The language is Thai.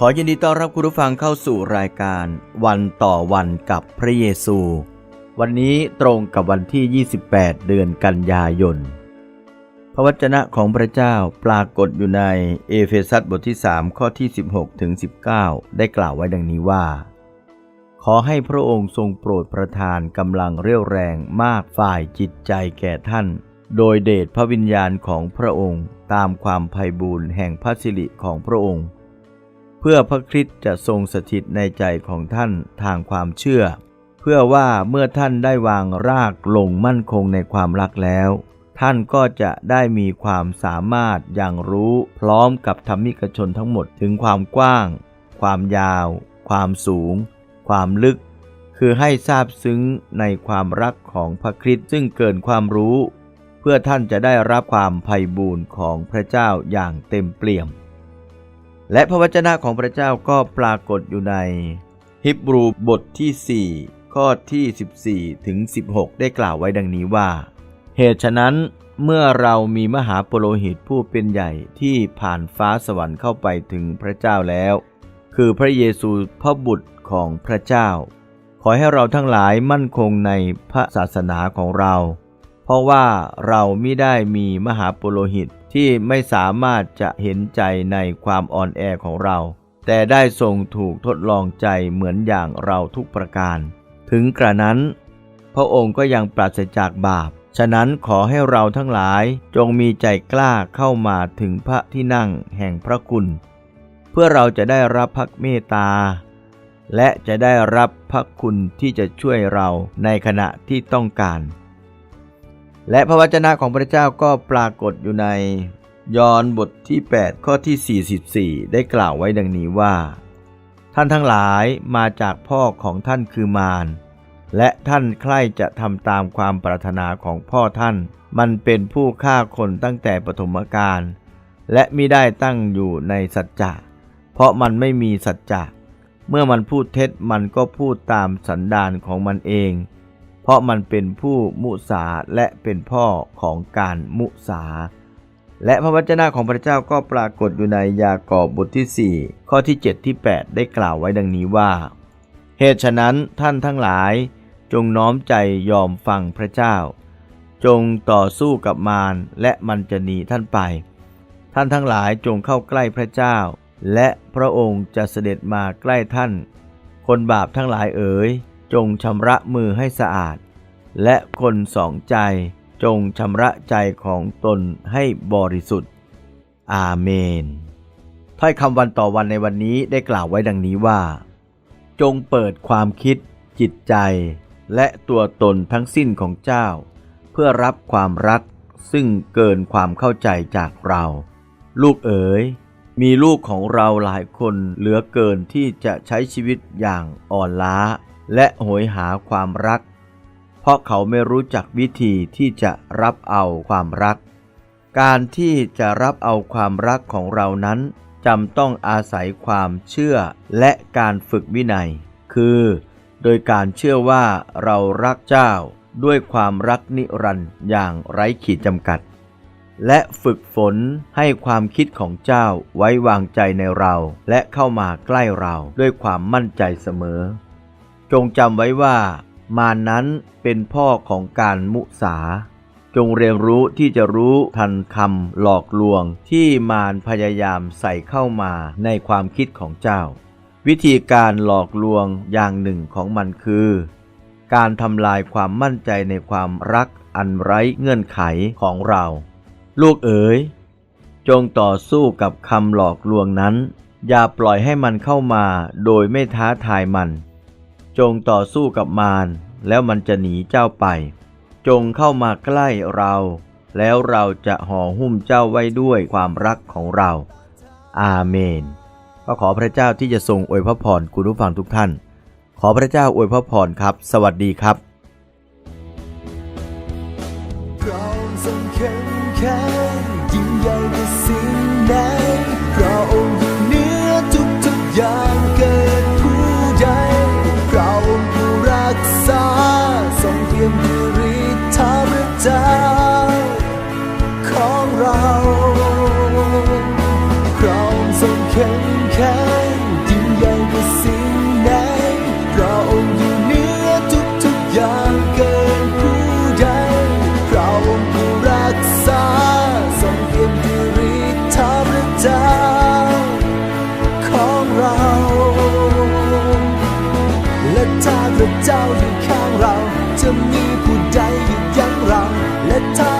ขอยินดีต้อนรับคุณผู้ฟังเข้าสู่รายการ วันต่อวันกับพระเยซู วันนี้ตรงกับวันที่ 28 เดือนกันยายน พระวจนะของพระเจ้าปรากฏอยู่ในเอเฟซัสบทที่ 3 ข้อที่ 16ถึง19 ได้กล่าวไว้ดังนี้ว่า ขอให้พระองค์ทรงโปรดประทานกำลังเรี่ยวแรงมากฝ่ายจิตใจแก่ท่าน โดยเดชพระวิญญาณของพระองค์ตามความไพ่บูรณ์แห่งพระสิริของพระองค์ เพื่อพระคริสต์จะทรงสถิตในใจของท่านทางความเชื่อ เพื่อว่าเมื่อท่านได้วางรากลงมั่นคงในความรักแล้ว ท่านก็จะได้มีความสามารถอย่างรู้พร้อมกับธรรมิกชนทั้งหมดถึงความกว้าง ความยาว ความสูง ความลึก คือให้ทราบซึ้งในความรักของพระคริสต์ซึ่งเกินความรู้ เพื่อท่านจะได้รับความไพ่บูรณ์ของพระเจ้าอย่างเต็มเปี่ยม และพระวจนะของพระเจ้าก็ปรากฏอยู่ใน ฮิบรูบทที่ 4 ข้อที่ 14 ถึง 16 ได้กล่าวไว้ดังนี้ว่า เหตุฉะนั้นเมื่อเรามีมหาปโลหิตผู้เป็นใหญ่ที่ผ่านฟ้าสวรรค์เข้าไปถึงพระเจ้าแล้ว คือพระเยซูพระบุตรของพระเจ้า ขอให้เราทั้งหลายมั่นคงในพระศาสนาของเรา เพราะว่าเราไม่ได้มีมหาปโลหิต ที่ไม่สามารถจะเห็นใจในความอ่อนแอของเรา แต่ได้ทรงถูกทดลองใจเหมือนอย่างเราทุกประการ ถึงกระนั้น พระองค์ก็ยังปราศจากบาป ฉะนั้นขอให้เราทั้งหลายจงมีใจกล้าเข้ามาถึงพระที่นั่งแห่งพระคุณ เพื่อเราจะได้รับพระเมตตา และจะได้รับพระคุณที่จะช่วยเราในขณะที่ต้องการ และพระวจนะของพระเจ้าก็ปรากฏอยู่ใน ยอห์นบทที่ 8 ข้อที่ 44 ได้กล่าวไว้ดังนี้ว่า ท่านทั้งหลายมาจากพ่อของท่านคือมารและท่านใคร่จะทำตามความปรารถนาของพ่อท่าน มันเป็นผู้ฆ่าคนตั้งแต่ปฐมกาลและมิได้ตั้งอยู่ในสัจจะเพราะมันไม่มีสัจจะเมื่อมันพูดเท็จมันก็พูดตามสันดานของมันเอง เพราะมันเป็นผู้มุสาและเป็นพ่อของการมุสา และพระวจนะของพระเจ้าก็ปรากฏอยู่ในยากอบบทที่ 4 ข้อที่ 7 ที่ 8 ได้กล่าวไว้ดังนี้ว่า เหตุฉะนั้นท่านทั้งหลาย จงน้อมใจยอมฟังพระเจ้า จงต่อสู้กับมารและมันจะหนีท่านไป ท่านทั้งหลายจงเข้าใกล้พระเจ้า และพระองค์จะเสด็จมาใกล้ท่าน คนบาปทั้งหลายเอ๋ย จงชำระมือให้สะอาด และคนสองใจจงชำระใจของตนให้บริสุทธิ์ อาเมน ถ้อยคำวันต่อวันในวันนี้ได้กล่าวไว้ดังนี้ว่า จงเปิดความคิด จิตใจ และตัวตนทั้งสิ้นของเจ้า เพื่อรับความรักซึ่งเกินความเข้าใจจากเรา ลูกเอ๋ย มีลูกของเราหลายคนเหลือเกินที่จะใช้ชีวิตอย่างอ่อนล้า และโหยหาความรัก เพราะเขาไม่รู้จักวิธีที่จะรับเอาความรัก การที่จะรับเอาความรักของเรานั้นจำต้องอาศัยความเชื่อและการฝึกวินัย คือ โดยการเชื่อว่าเรารักเจ้าด้วยความรักนิรันดร์อย่างไร้ขีดจำกัด และฝึกฝนให้ความคิดของเจ้าไว้วางใจในเรา และเข้ามาใกล้เราด้วยความมั่นใจเสมอ จงจำไว้ว่า มารนนั้นเป็นพ่อของการมุสา จงเรียนรู้ที่จะรู้ทันคำหลอกลวงที่มารพยายามใส่เข้ามาในความคิดของเจ้า วิธีการหลอกลวงอย่างหนึ่งของมันคือ การทำลายความมั่นใจในความรักอันไร้เงื่อนไขของเรา ลูกเอ๋ย จงต่อสู้กับคำหลอกลวงนั้น อย่าปล่อยให้มันเข้ามาโดยไม่ท้าทายมัน จงต่อสู้กับมารแล้วมันจะหนีเจ้าไป จงเข้ามาใกล้เรา แล้วเราจะห่อหุ้มเจ้าไว้ด้วยความรักของเรา อาเมน ก็ขอพระเจ้าที่จะทรงอวยพระพรคุณผู้ฟังทุกท่าน ขอพระเจ้าอวยพระพรครับ สวัสดีครับพระองค์ทรงเข้มแข็งยิ่งใหญ่กว่าสิ่ง ของเรา และถ้าพระเจ้าอยู่ข้างเรา จะมีผู้ใดหยุดยั้งเรา และถ้า